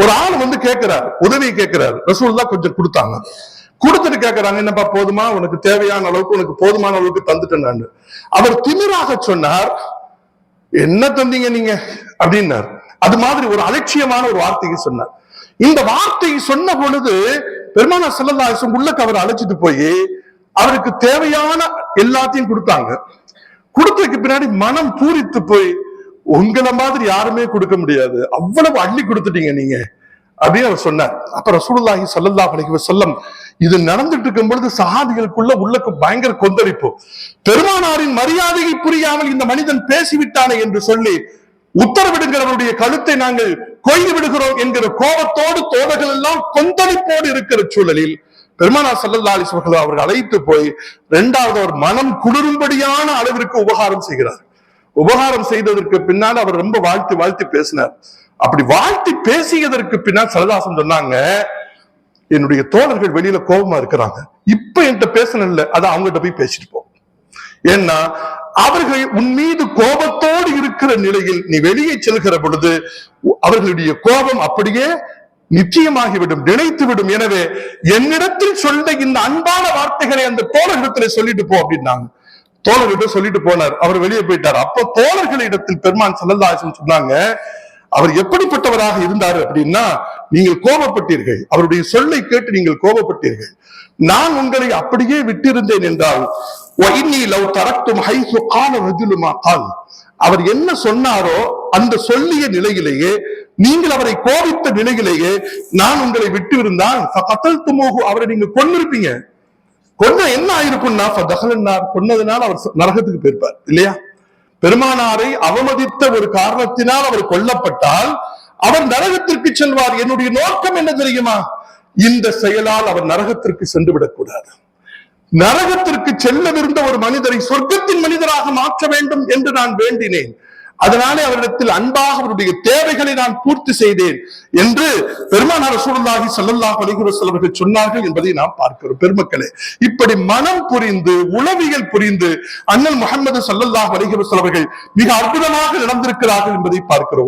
ஒரு ஆள் வந்து கேட்கிறார் உதவி கேட்கிறார் தான் கொஞ்சம் கொடுத்தாங்க. கொடுத்துட்டு கேட்கறாங்க என்னப்பா போதுமா? உனக்கு தேவையான அளவுக்கு உனக்கு போதுமான அளவுக்கு தந்துட்டேன் நான். அவர் திமிராக சொன்னார் என்ன தந்தீங்க நீங்க? அப்படின்னார். அது மாதிரி ஒரு அலட்சியமான ஒரு வார்த்தையை சொன்னார். இந்த வார்த்தையை சொன்ன பொழுது பெருமானா செல்லதாசம் உள்ளக்கு அவர் அழைச்சிட்டு போய் அவருக்கு தேவையான எல்லாத்தையும் கொடுத்தாங்க. கொடுத்ததுக்கு பின்னாடி மனம் பூரித்து போய் உங்களை மாதிரி யாருமே கொடுக்க முடியாது. அவ்வளவு அள்ளி கொடுத்துட்டீங்க நீங்க. அப்படின்னு அவர் சொன்னார். அப்ப ரசூலுல்லாஹி சொல்லல்லா அலைஹி சொல்லம் இது நடந்துட்டு இருக்கும் பொழுது சஹாதிகளுக்குள்ள உள்ளக்கு பயங்கர கொந்தளிப்பு. பெருமானாரின் மரியாதையை புரியாமல் இந்த மனிதன் பேசிவிட்டானே என்று சொல்லி உத்தரவிடுங்கிறவருடைய கழுத்தை நாங்கள் கொய்து விடுகிறோம் என்கிற கோபத்தோடு தோழர்கள் எல்லாம் கொந்தளிப்போடு இருக்கிற சூழலில் பெருமானா சல்லல்லா அலிஸ்வர்கள் அவர்கள் அழைத்து போய் இரண்டாவது அவர் மனம் குளிரும்படியான அளவிற்கு உபகாரம் செய்கிறார். உபகாரம் செய்ததற்கு பின்னால் அவர் ரொம்ப வாழ்த்து வாழ்த்து பேசினார். அப்படி வாழ்த்து பேசியதற்கு பின்னால் சரதாசன் சொன்னாங்க என்னுடைய தோழர்கள் வெளியில கோபமா இருக்கிறாங்க. இப்ப என்கிட்ட பேசணும்ல அதை அவங்ககிட்ட போய் பேசிட்டு போ. ஏன்னா அவர்கள் உன் மீது கோபத்தோடு இருக்கிற நிலையில் நீ வெளியே செல்கிற பொழுது அவர்களுடைய கோபம் அப்படியே நிச்சயமாகிவிடும் நினைத்துவிடும். எனவே என்னிடத்தில் சொல்ல இந்த அன்பான வார்த்தைகளை அந்த தோழர்களிடத்துல சொல்லிட்டு போ அப்படின்னாங்க. தோழர்கிட்ட சொல்லிட்டு போனார். அவர் வெளியே போயிட்டார். அப்போ தோழர்களிடத்தில் பெருமான் செல்லல்லாசன் சொன்னாங்க அவர் எப்படிப்பட்டவராக இருந்தார் அப்படின்னா நீங்கள் கோபப்பட்டீர்கள். அவருடைய சொல்லை கேட்டு நீங்கள் கோபப்பட்டீர்கள். நான் உங்களை அப்படியே விட்டிருந்தேன் என்றால் அவர் என்ன சொன்னாரோ அந்த சொல்லிய நிலையிலேயே நீங்கள் அவரை கோபித்த நிலையிலேயே நான் உங்களை விட்டு இருந்தால் அவரை நீங்க கொண்டிருப்பீங்க கொன்ன என்ன ஆயிருக்கும்னா கொன்னதுனால அவர் நரகத்துக்கு போயிருப்பார் இல்லையா? பெருமானாரை அவமதித்த ஒரு காரணத்தினால் அவர் கொல்லப்பட்டால் அவர் நரகத்திற்கு செல்வார். என்னுடைய நோக்கம் என்ன தெரியுமா? இந்த செயலால் அவர் நரகத்திற்கு சென்று விடக்கூடாது நரகத்திற்கு செல்லவிருந்த ஒரு மனிதரை சொர்க்கத்தின் மனிதராக மாற்ற வேண்டும் என்று நான் வேண்டினேன். அதனாலே அவரிடத்தில் அன்பாக அவருடைய தேவைகளை நான் பூர்த்தி செய்தேன் என்று பெருமானார் ரசூலுல்லாஹி ஸல்லல்லாஹு அலைஹி அவர்கள் சொன்னார்கள் என்பதை நாம் பார்க்கிறோம் பெருமக்களே. இப்படி மனம் புரிந்து உளவியல் புரிந்து அண்ணன் முகமது சல்லல்லாஹ் அலைஹி அவர்கள் மிக அற்புதமாக நடந்திருக்கிறார்கள் என்பதை பார்க்கிறோம்.